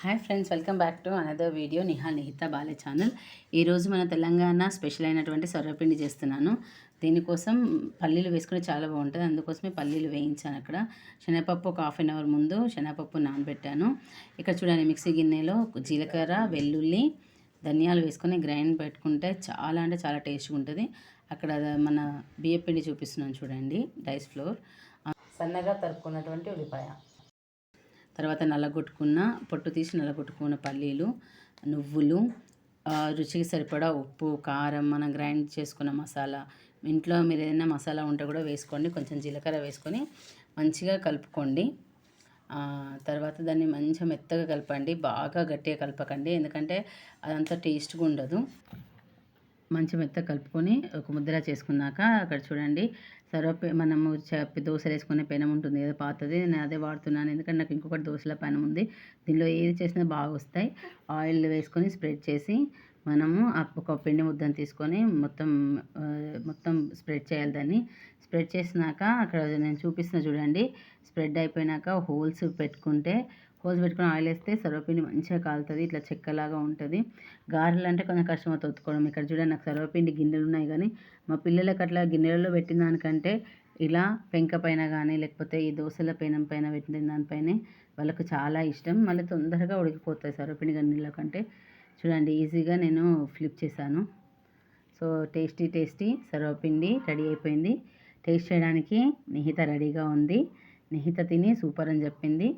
Hi friends welcome back to another video Niha Nihitha Bale channel ఈరోజు మన Telangana special అయినటువంటి సొర్రపిండి చేస్తున్నాను. దీనికోసం పల్లీలు వేసుకుని చాలా బాగుంటుంది. అందుకోసమే పల్లీలు వేయించాను అక్కడ. శనగపప్పు ఒక హాఫ్ అన్ అవర్ ముందు శనగపప్పు నానబెట్టాను. ఇక్కడ చూడండి మిక్సీ గిన్నెలో జీలకర్ర వెల్లుల్లి ధనియాలు వేసుకొని గ్రైండ్ పెట్టుకుంటే చాలా అంటే చాలా టేస్ట్గా ఉంటుంది. అక్కడ మన బియ్యపిండి చూపిస్తున్నాను చూడండి రైస్ ఫ్లోర్ సన్నగా తరుక్కున్నటువంటి ఉల్లిపాయ. తర్వాత నల్లగొట్టుకున్న పొట్టు తీసి నల్లగొట్టుకున్న పల్లీలు నువ్వులు రుచికి సరిపడా ఉప్పు కారం మనం గ్రైండ్ చేసుకున్న మసాలా. ఇంట్లో మీరు ఏదైనా మసాలా ఉంటే కూడా వేసుకోండి. కొంచెం జీలకర్ర వేసుకొని మంచిగా కలుపుకోండి. తర్వాత దాన్ని మంచిగా మెత్తగా కలపండి. బాగా గట్టిగా కలపకండి. ఎందుకంటే అదంతా టేస్ట్గా ఉండదు. మంచి మెత్త కలుపుకొని ఒక ముద్ర చేసుకున్నాక అక్కడ చూడండి సర్వపే మనము దోశలు వేసుకునే పెనం ఉంటుంది కదా పాతది నేను అదే వాడుతున్నాను. ఎందుకంటే నాకు ఇంకొకటి దోశల పెనం ఉంది. దీనిలో ఏది చేసినా బాగా వస్తాయి. ఆయిల్ వేసుకొని స్ప్రెడ్ చేసి మనము ఒక పిండి ముద్దను తీసుకొని మొత్తం మొత్తం స్ప్రెడ్ చేయాలి దాన్ని. స్ప్రెడ్ చేసినాక అక్కడ నేను చూపిస్తున్న చూడండి. స్ప్రెడ్ అయిపోయినాక హోల్స్ పెట్టుకుంటే హోల్స్ పెట్టుకుని ఆయిల్ వేస్తే సర్వపిండి మంచిగా కాలుతుంది. ఇట్లా చెక్కలాగా ఉంటుంది. గారెలు అంటే కొంచెం కష్టం అవుతుంది ఒత్తుకోవడం ఇక్కడ చూడండి నాకు సర్వపిండి గిన్నెలు ఉన్నాయి కానీ మా పిల్లలకి అట్లా గిన్నెలలో పెట్టిన దానికంటే ఇలా పెంక పైన కానీ లేకపోతే ఈ దోశల పెనం పైన పెట్టిన దానిపైనే వాళ్ళకు చాలా ఇష్టం. మళ్ళీ తొందరగా ఉడికిపోతాయి సర్వపిండి గిన్నెల కంటే. చూడండి ఈజీగా నేను ఫ్లిప్ చేశాను. So tasty tasty sarvapindi ready అయిపోయింది. టేస్ట్ చేయడానికి నిహిత రెడీగా ఉంది. నిహిత తిని సూపర్ అని చెప్పింది.